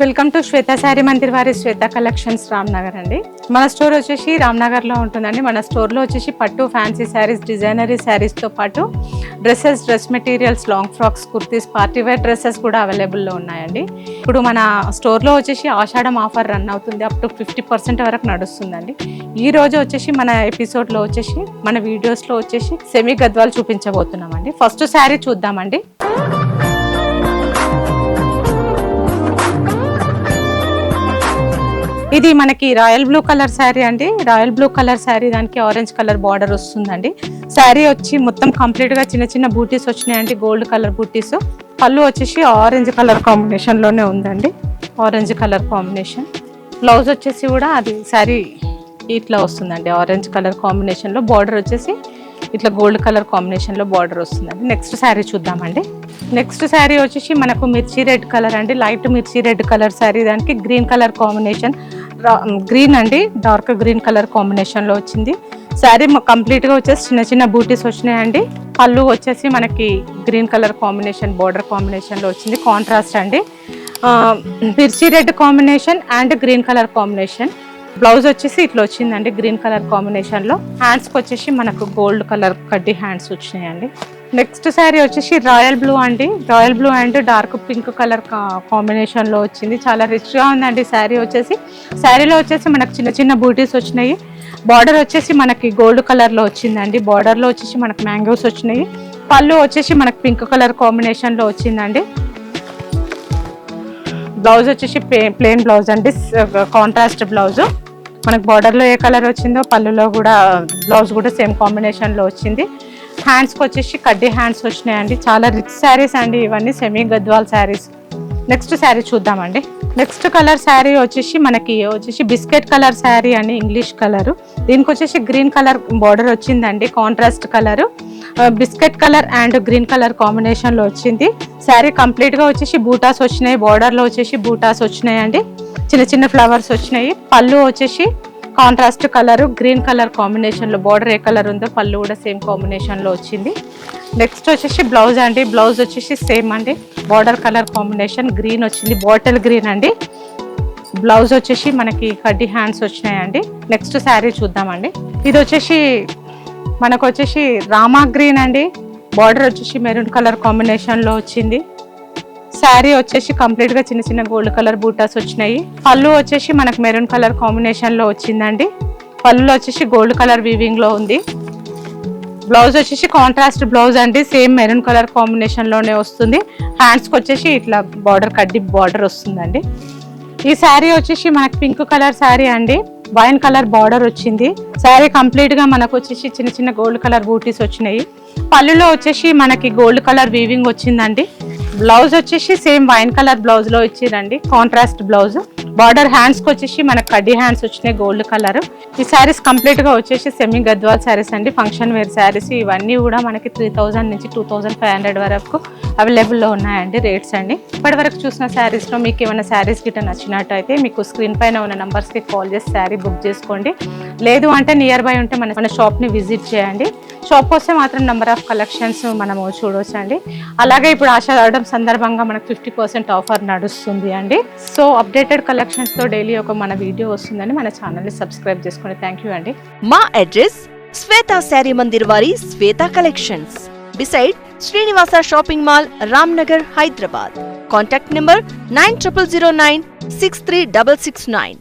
Welcome to Shweta sari Mandir వారి Shweta collections Ramnagar అండి. మన స్టోర్ వచ్చేసి రామ్నగర్లో ఉంటుందండి. మన స్టోర్లో వచ్చేసి పట్టు ఫ్యాన్సీ శారీస్ డిజైనరీ శారీస్తో పాటు dresses dress materials long frocks kurtis party wear dresses కూడా అవైలబుల్లో ఉన్నాయండి. ఇప్పుడు మన స్టోర్లో వచ్చేసి ఆషాఢం ఆఫర్ రన్ అవుతుంది. అప్ టు ఫిఫ్టీ పర్సెంట్ వరకు నడుస్తుందండి. ఈ రోజు వచ్చేసి మన ఎపిసోడ్లో వచ్చేసి మన వీడియోస్లో వచ్చేసి సెమీ గద్వాలు చూపించబోతున్నామండి. ఫస్ట్ శారీ చూద్దామండి. ఇది మనకి రాయల్ బ్లూ కలర్ శారీ అండి. రాయల్ బ్లూ కలర్ శారీ దానికి ఆరెంజ్ కలర్ బార్డర్ వస్తుందండి. శారీ వచ్చి మొత్తం కంప్లీట్గా చిన్న చిన్న బూటీస్ వచ్చినాయండి. Gold colour booties. పళ్ళు వచ్చేసి ఆరెంజ్ కలర్ కాంబినేషన్లోనే ఉందండి. Orange colour combination. బ్లౌజ్ వచ్చేసి కూడా అది శారీ ఇట్లా వస్తుందండి. ఆరెంజ్ కలర్ కాంబినేషన్లో బార్డర్ వచ్చేసి ఇట్లా గోల్డ్ కలర్ కాంబినేషన్లో బార్డర్ వస్తుందండి. నెక్స్ట్ శారీ చూద్దామండి. నెక్స్ట్ శారీ వచ్చేసి మనకు మిర్చి రెడ్ కలర్ అండి. Light mirchi red colour sari. దానికి గ్రీన్ కలర్ కాంబినేషన్. గ్రీన్ అండి. డార్క్ గ్రీన్ కలర్ కాంబినేషన్లో వచ్చింది. శారీ కంప్లీట్గా వచ్చేసి చిన్న చిన్న బూటీస్ వచ్చినాయండి. పళ్ళు వచ్చేసి మనకి గ్రీన్ కలర్ కాంబినేషన్ బార్డర్ కాంబినేషన్లో వచ్చింది. కాంట్రాస్ట్ అండి. Mirchi red combination and green colour combination blouse వచ్చేసి ఇట్లా వచ్చిందండి గ్రీన్ కలర్ కాంబినేషన్లో హ్యాండ్స్కి వచ్చేసి మనకు గోల్డ్ కలర్ కడ్డీ హ్యాండ్స్ వచ్చినాయండి. నెక్స్ట్ శారీ వచ్చేసి రాయల్ బ్లూ అండి. Royal blue and dark pink colour కాంబినేషన్లో వచ్చింది. చాలా రిచ్గా ఉందండి శారీ వచ్చేసి. శారీలో వచ్చేసి మనకు చిన్న చిన్న బూటీస్ వచ్చినాయి. బార్డర్ వచ్చేసి మనకి గోల్డ్ కలర్లో వచ్చిందండి. బార్డర్లో వచ్చేసి మనకు మ్యాంగోస్ వచ్చినాయి. పళ్ళు వచ్చేసి మనకు పింక్ కలర్ కాంబినేషన్లో వచ్చిందండి. బ్లౌజ్ వచ్చేసి ప్లెయిన్ బ్లౌజ్ అండి. Contrast blouse. మనకు బార్డర్లో ఏ కలర్ వచ్చిందో పళ్ళులో కూడా బ్లౌజ్ కూడా సేమ్ కాంబినేషన్లో వచ్చింది. హ్యాండ్స్కి వచ్చేసి కడ్డీ హ్యాండ్స్ వచ్చినాయండి. చాలా రిచ్ శారీస్ అండి ఇవన్నీ సెమీ గద్వాల్ శారీస్ నెక్స్ట్ శారీ చూద్దామండి. నెక్స్ట్ కలర్ శారీ వచ్చేసి మనకి వచ్చేసి బిస్కెట్ కలర్ శారీ అని ఇంగ్లీష్ కలర్ దీనికి వచ్చేసి గ్రీన్ కలర్ బార్డర్ వచ్చిందండి contrast colour biscuit colour and green colour కాంబినేషన్లో వచ్చింది. శారీ కంప్లీట్గా వచ్చేసి బూటాస్ వచ్చినాయి బార్డర్లో వచ్చేసి బూటాస్ వచ్చినాయి అండి చిన్న చిన్న ఫ్లవర్స్ వచ్చినాయి. పళ్ళు వచ్చేసి కాంట్రాస్ట్ కలర్ గ్రీన్ కలర్ కాంబినేషన్లో బార్డర్ ఏ కలర్ ఉందో పళ్ళు కూడా సేమ్ కాంబినేషన్లో వచ్చింది. నెక్స్ట్ వచ్చేసి బ్లౌజ్ అండి. బ్లౌజ్ వచ్చేసి సేమ్ అండి. బార్డర్ కలర్ కాంబినేషన్ గ్రీన్ వచ్చింది. బాటిల్ గ్రీన్ అండి. బ్లౌజ్ వచ్చేసి మనకి కడ్డీ హ్యాండ్స్ వచ్చినాయండి. నెక్స్ట్ శారీ చూద్దామండి. ఇది వచ్చేసి మనకు వచ్చేసి రామా గ్రీన్ అండి. బార్డర్ వచ్చేసి మెరూన్ కలర్ కాంబినేషన్లో వచ్చింది. శారీ వచ్చేసి కంప్లీట్గా చిన్న చిన్న గోల్డ్ కలర్ బూటాస్ వచ్చినాయి. పళ్ళు వచ్చేసి మనకు మెరూన్ కలర్ కాంబినేషన్లో వచ్చిందండి. పళ్ళు వచ్చేసి గోల్డ్ కలర్ వివింగ్లో ఉంది. బ్లౌజ్ వచ్చేసి కాంట్రాస్ట్ బ్లౌజ్ అండి. సేమ్ మెరూన్ కలర్ కాంబినేషన్లోనే వస్తుంది. హ్యాండ్స్కి వచ్చేసి ఇట్లా బార్డర్ కడ్డి బార్డర్ వస్తుందండి. ఈ శారీ వచ్చేసి మనకి పింక్ కలర్ శారీ అండి. వైన్ కలర్ బార్డర్ వచ్చింది. శారీ కంప్లీట్గా మనకు వచ్చేసి చిన్న చిన్న గోల్డ్ కలర్ బూటీస్ వచ్చినాయి. పళ్ళులో వచ్చేసి మనకి గోల్డ్ కలర్ వీవింగ్ వచ్చిందండి. బ్లౌజ్ వచ్చేసి సేమ్ వైన్ కలర్ బ్లౌజ్లో ఇచ్చిందండి ఇచ్చిరండి. Contrast blouse. బార్డర్ హ్యాండ్స్కి వచ్చేసి మనకి కడ్డీ హ్యాండ్స్ వచ్చినాయి గోల్డ్ కలర్. ఈ శారీస్ కంప్లీట్గా వచ్చేసి సెమీ గద్వాల్ శారీస్ అండి. ఫంక్షన్ వేర్ శారీస్ ఇవన్నీ కూడా మనకి త్రీ నుంచి టూ థౌజండ్ ఫైవ్ హండ్రెడ్ వరకు అవైలబుల్లో ఉన్నాయండి రేట్స్ అండి. ఇప్పటి వరకు చూసిన శారీస్లో మీకు ఏమైనా శారీస్ గిట్ట నచ్చినట్టు అయితే మీకు స్క్రీన్ పైన ఉన్న నెంబర్స్కి కి కాల్ చేసి శారీ బుక్ చేసుకోండి. లేదు అంటే నియర్ బై ఉంటే మన మన షాప్ని విజిట్ చేయండి. షాప్ వస్తే మాత్రం నెంబర్ ఆఫ్ కలెక్షన్స్ మనము చూడవచ్చు అండి అలాగే ఇప్పుడు ఆశ ఆషాఢం సందర్భంగా మనకు ఫిఫ్టీ పర్సెంట్ ఆఫర్ నడుస్తుంది అండి. సో అప్డేటెడ్ కలెక్షన్స్తో డైలీ ఒక మన వీడియో వస్తుందని మన ఛానల్ని సబ్స్క్రైబ్ చేసుకోండి థ్యాంక్ యూ అండి. మా అడ్రస్ శ్వేత శారీ మందిర్ వారి Shweta collections beside Srinivasa shopping mall Ramnagar, Hyderabad contact number nine